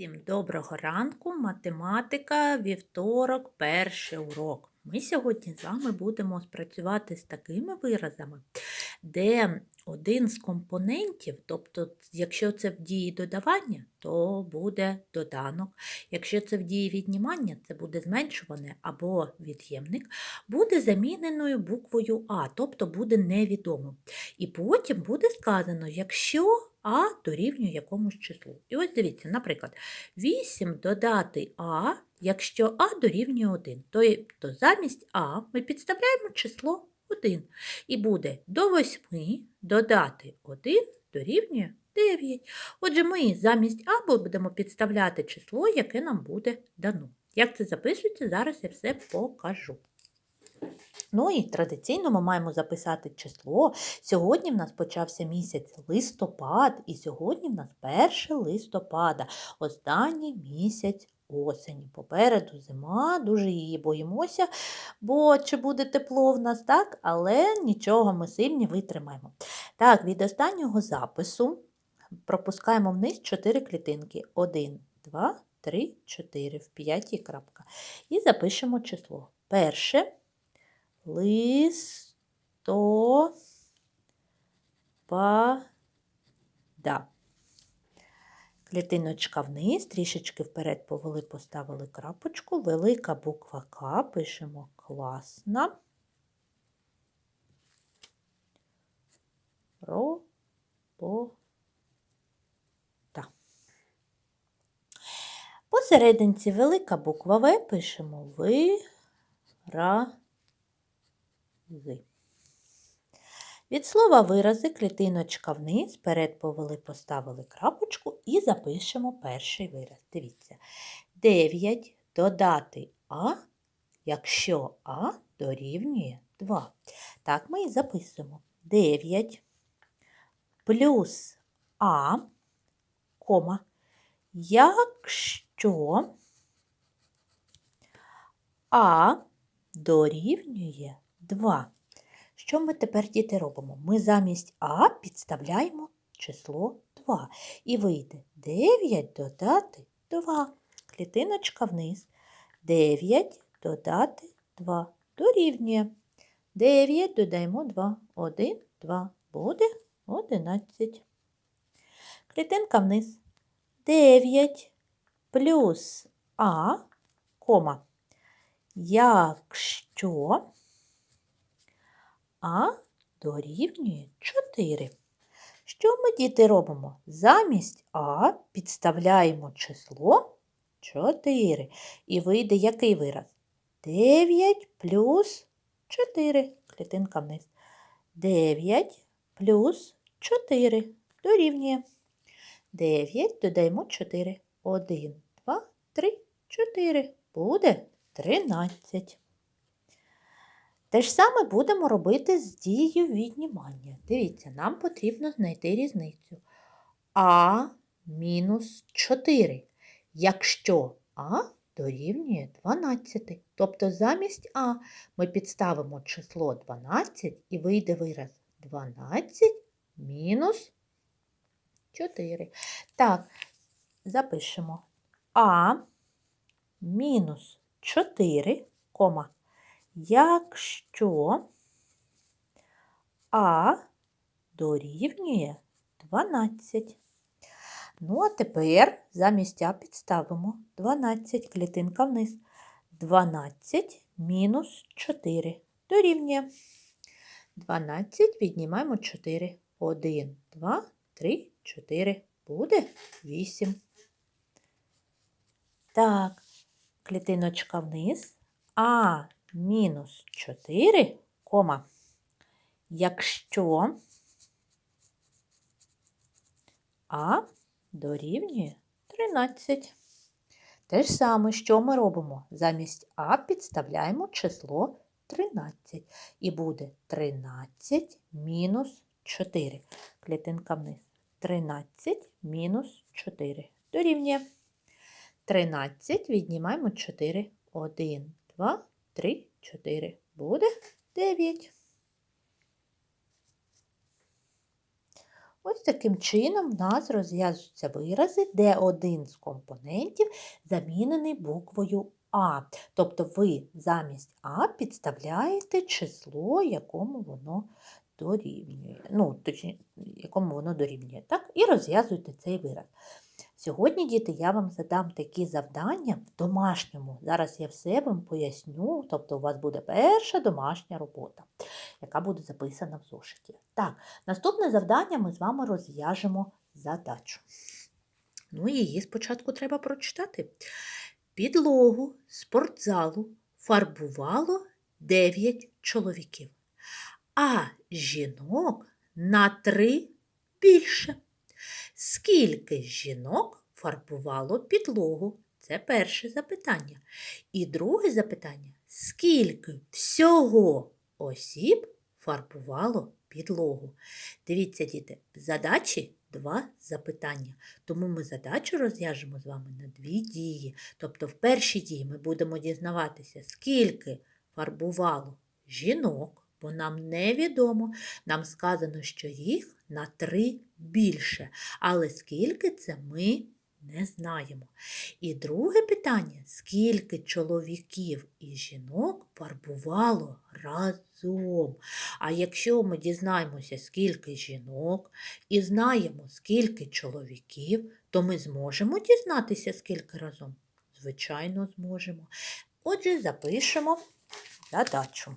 Всім доброго ранку, математика, вівторок, перший урок. Ми сьогодні з вами будемо спрацювати з такими виразами, де один з компонентів, тобто, якщо це в дії додавання, то буде доданок. Якщо це в дії віднімання, це буде зменшуване або від'ємник, буде заміненою буквою А, тобто буде невідомим. І потім буде сказано, якщо А дорівнює якомусь числу. І ось дивіться, наприклад, 8 додати А, якщо А дорівнює 1, то, то замість А ми підставляємо число 1. І буде до 8 додати 1 дорівнює 9. Отже, ми замість А будемо підставляти число, яке нам буде дано. Як це записується, зараз я все покажу. Ну і традиційно ми маємо записати число. Сьогодні в нас почався місяць листопад, і сьогодні в нас 1 листопада, останній місяць осені. Попереду зима, дуже її боїмося, бо чи буде тепло в нас, так? Але нічого ми сильні витримаємо. Так, від останнього запису пропускаємо вниз 4 клітинки. 1, 2, 3, 4 в п'ятій крапка. І запишемо число. Перше листопада. Клітиночка вниз, трішечки вперед повели, поставили крапочку, велика буква К, пишемо класна. Робота. Посерединці велика буква В пишемо вирази. Від слова вирази клітиночка вниз, вперед повели, поставили крапочку і запишемо перший вираз. Дивіться. 9 додати А, якщо А дорівнює 2. Так ми і записуємо. 9 плюс А, кома, якщо А дорівнює 2. Що ми тепер, діти, робимо? Ми замість А підставляємо число 2. І вийде 9 додати 2. Клітиночка вниз. 9 додати 2. Дорівнює. 9 додаємо 2. 1, 2. Буде 11. Клітинка вниз. 9 плюс А, кома. Якщо а дорівнює 4. Що ми, діти, робимо? Замість А підставляємо число 4. І вийде який вираз? 9 плюс 4. Клітинка вниз. 9 плюс 4 дорівнює. 9 додаємо 4. 1, 2, 3, 4. Буде 13. Те ж саме будемо робити з дією віднімання. Дивіться, нам потрібно знайти різницю. А мінус 4. Якщо А дорівнює 12. Тобто замість А ми підставимо число 12 і вийде вираз 12 мінус 4. Так, запишемо А мінус 4, кома якщо А дорівнює 12. Ну, а тепер замість А підставимо 12 клітинка вниз. 12 мінус 4 дорівнює. 12 віднімаємо 4. 1, 2, 3, 4. Буде 8. Так, клітиночка вниз. А мінус 4, кома, якщо А дорівнює 13. Те ж саме, що ми робимо? Замість А підставляємо число 13. І буде 13 мінус 4. Клітинка вниз. 13 мінус 4. Дорівнює. 13 віднімаємо 4. 1, 2, 3, 4. Буде 9. Ось таким чином в нас розв'язуються вирази, де один з компонентів замінений буквою А. Тобто ви замість А підставляєте число, якому воно дорівнює. Ну, точніше, якому воно дорівнює. Так? І розв'язуєте цей вираз. Сьогодні, діти, я вам задам такі завдання в домашньому. Зараз я все вам поясню, тобто у вас буде перша домашня робота, яка буде записана в зошиті. Так, наступне завдання ми з вами розв'яжемо задачу. Ну, її спочатку треба прочитати. Підлогу спортзалу фарбувало 9 чоловіків, а жінок на 3 більше. Скільки жінок фарбувало підлогу? Це перше запитання. І друге запитання: скільки всього осіб фарбувало підлогу? Дивіться, діти, в задачі два запитання. Тому ми задачу розв'яжемо з вами на дві дії. Тобто, в першій дії ми будемо дізнаватися, скільки фарбувало жінок, бо нам невідомо. Нам сказано, що їх на три більше. Але скільки це ми не знаємо. І друге питання: скільки чоловіків і жінок фарбувало разом? А якщо ми дізнаємося, скільки жінок і знаємо, скільки чоловіків, то ми зможемо дізнатися, скільки разом? Звичайно, зможемо. Отже, запишемо задачу.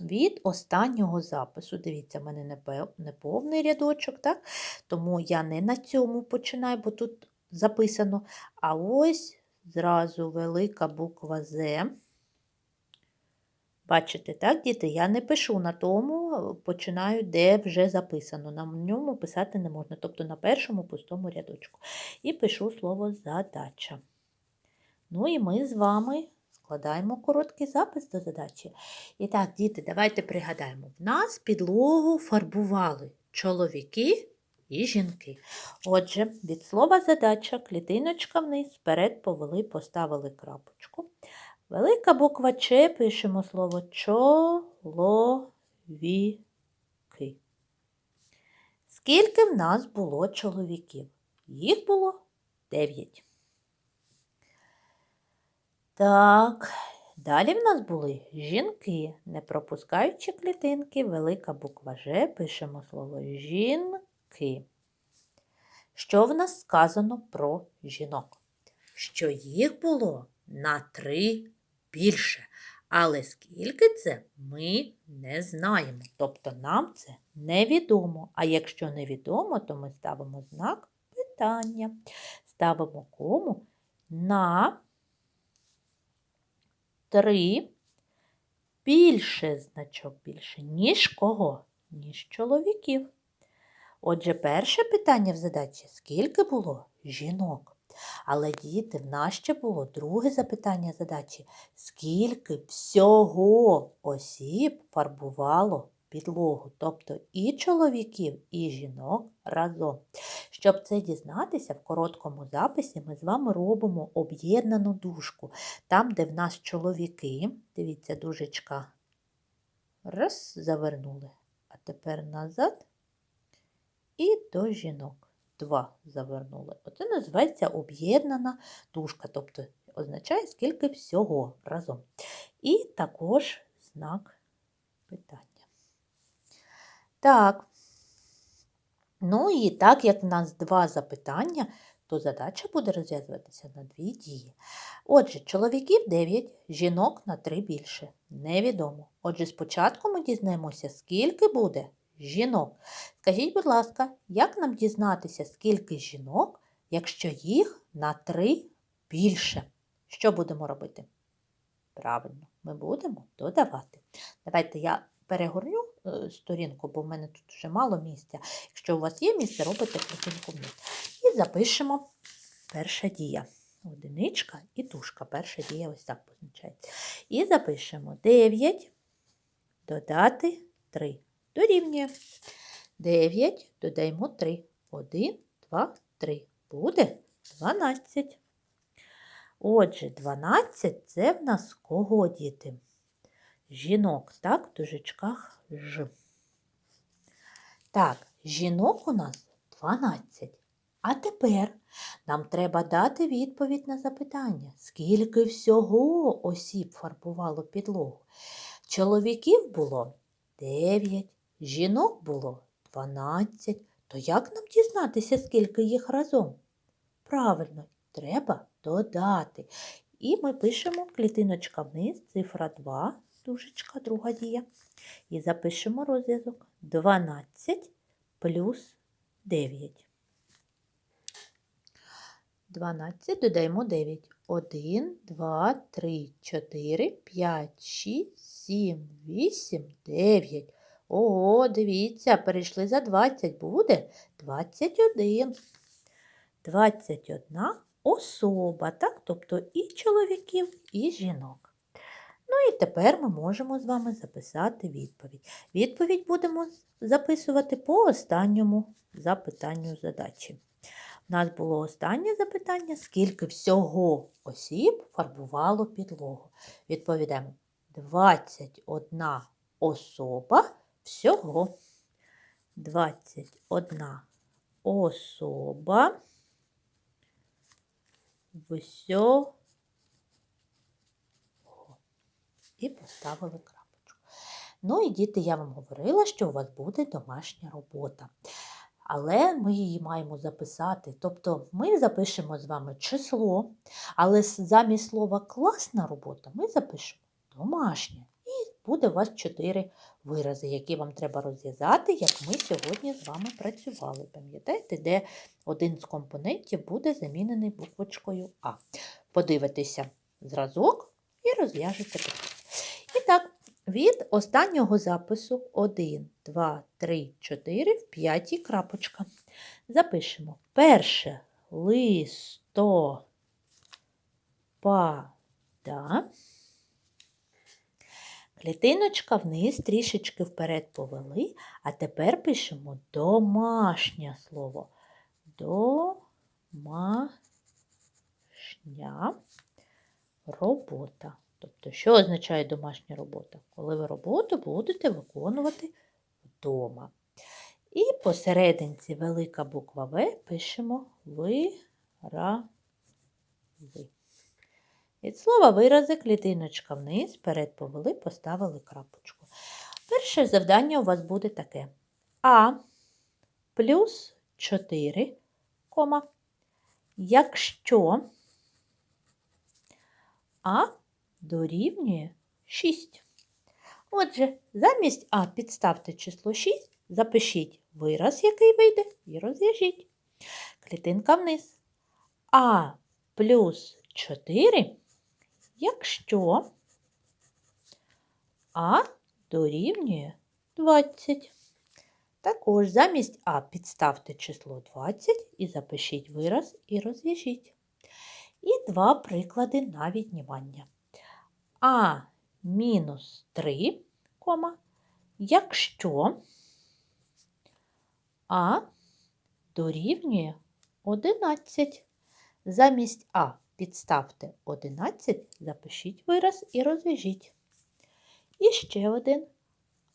Від останнього запису, дивіться, в мене не повний рядочок, так? тому я не на цьому починаю, бо тут записано. А ось зразу велика буква З. Бачите, так, діти? Я не пишу на тому, починаю, де вже записано. На ньому писати не можна, тобто на першому пустому рядочку. І пишу слово задача. Ну і ми з вами складаємо короткий запис до задачі. І так, діти, давайте пригадаємо: в нас підлогу фарбували чоловіки і жінки. Отже, від слова задача клітиночка вниз, вперед повели, поставили крапочку. Велика буква Ч пишемо слово чоловіки. Скільки в нас було чоловіків? Їх було 9. Так, далі в нас були жінки, не пропускаючи клітинки, велика буква Ж, пишемо слово жінки. Що в нас сказано про жінок? Що їх було на три більше. Але скільки це ми не знаємо. Тобто нам це невідомо. А якщо невідомо, то ми ставимо знак питання. Ставимо кому на 3 більше значок більше, ніж кого? Ніж чоловіків. Отже, перше питання в задачі скільки було жінок? Але діти, в нас ще було друге запитання задачі, скільки всього осіб фарбувало підлогу, тобто і чоловіків, і жінок разом. Щоб це дізнатися, в короткому записі ми з вами робимо об'єднану дужку. Там, де в нас чоловіки, дивіться, дужечка, раз, завернули, а тепер назад і до жінок. Два завернули. Оце називається об'єднана дужка, тобто означає, скільки всього разом. І також знак питання. Так. Ну і так як в нас два запитання, то задача буде розв'язуватися на дві дії. Отже, чоловіків 9, жінок на 3 більше. Невідомо. Отже, спочатку ми дізнаємося, скільки буде жінок. Скажіть, будь ласка, як нам дізнатися, скільки жінок, якщо їх на 3 більше? Що будемо робити? Правильно, ми будемо додавати. Давайте я перегорню сторінку, бо в мене тут вже мало місця. Якщо у вас є місце, робите клітинку вниз. І запишемо перша дія. Одиничка і тушка. Перша дія ось так позначається. І запишемо 9, додати 3. Дорівнює. 9 додаємо 3. 1, 2, 3. Буде 12. Отже, 12 це в нас кого діти? жінок, так, в дужечках Ж. Так, Жінок у нас 12. А тепер нам треба дати відповідь на запитання, скільки всього осіб фарбувало підлогу. Чоловіків було 9, жінок було 12. То як нам дізнатися, скільки їх разом? Правильно, треба додати. І ми пишемо клітиночка вниз, цифра 2, дужечка, друга дія. І запишемо розв'язок 12 плюс 9. 12 додаємо 9. 1, 2, 3, 4, 5, 6, 7, 8, 9. Ого, дивіться, перейшли за 20. Буде 21. 21 особа, так? тобто і чоловіків, і жінок. Ну і тепер ми можемо з вами записати відповідь. Відповідь будемо записувати по останньому запитанню задачі. У нас було останнє запитання, скільки всього осіб фарбувало підлогу. Відповідаємо 21 особа всього. 21 особа всього. І поставили крапочку. Ну і діти, я вам говорила, що у вас буде домашня робота. Але ми її маємо записати. Тобто ми запишемо з вами число, але замість слова класна робота ми запишемо домашня. І буде у вас чотири вирази, які вам треба розв'язати, як ми сьогодні з вами працювали. Пам'ятаєте, де один з компонентів буде замінений буквочкою А. Подивитеся зразок і розв'яжете питання. Від останнього запису 1, 2, 3, 4 в п'ятій крапочка. Запишемо перше листопада. Клітиночка вниз трішечки вперед повели, а тепер пишемо домашнє слово. Домашня робота. Тобто, що означає домашня робота? Коли ви роботу будете виконувати вдома. І посерединці велика буква В пишемо вирази. Від слова вирази клітиночка вниз, вперед повели, поставили крапочку. Перше завдання у вас буде таке. А плюс 4, кома. Якщо А дорівнює 6. Отже, замість А підставте число 6, запишіть вираз, який вийде, і розв'яжіть. Клітинка вниз. А плюс 4, якщо А дорівнює 20. Також замість А підставте число 20 і запишіть вираз і розв'яжіть. І два приклади на віднімання. А мінус 3, кома, якщо А дорівнює 11. Замість А підставте 11, запишіть вираз і розв'яжіть. І ще один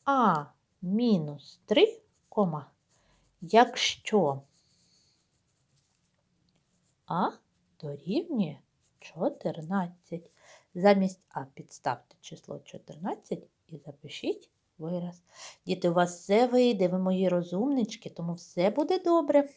А мінус 3, кома, якщо А дорівнює 14. Замість А підставте число 14 і запишіть вираз. Діти, у вас все вийде, ви мої розумнички, тому все буде добре.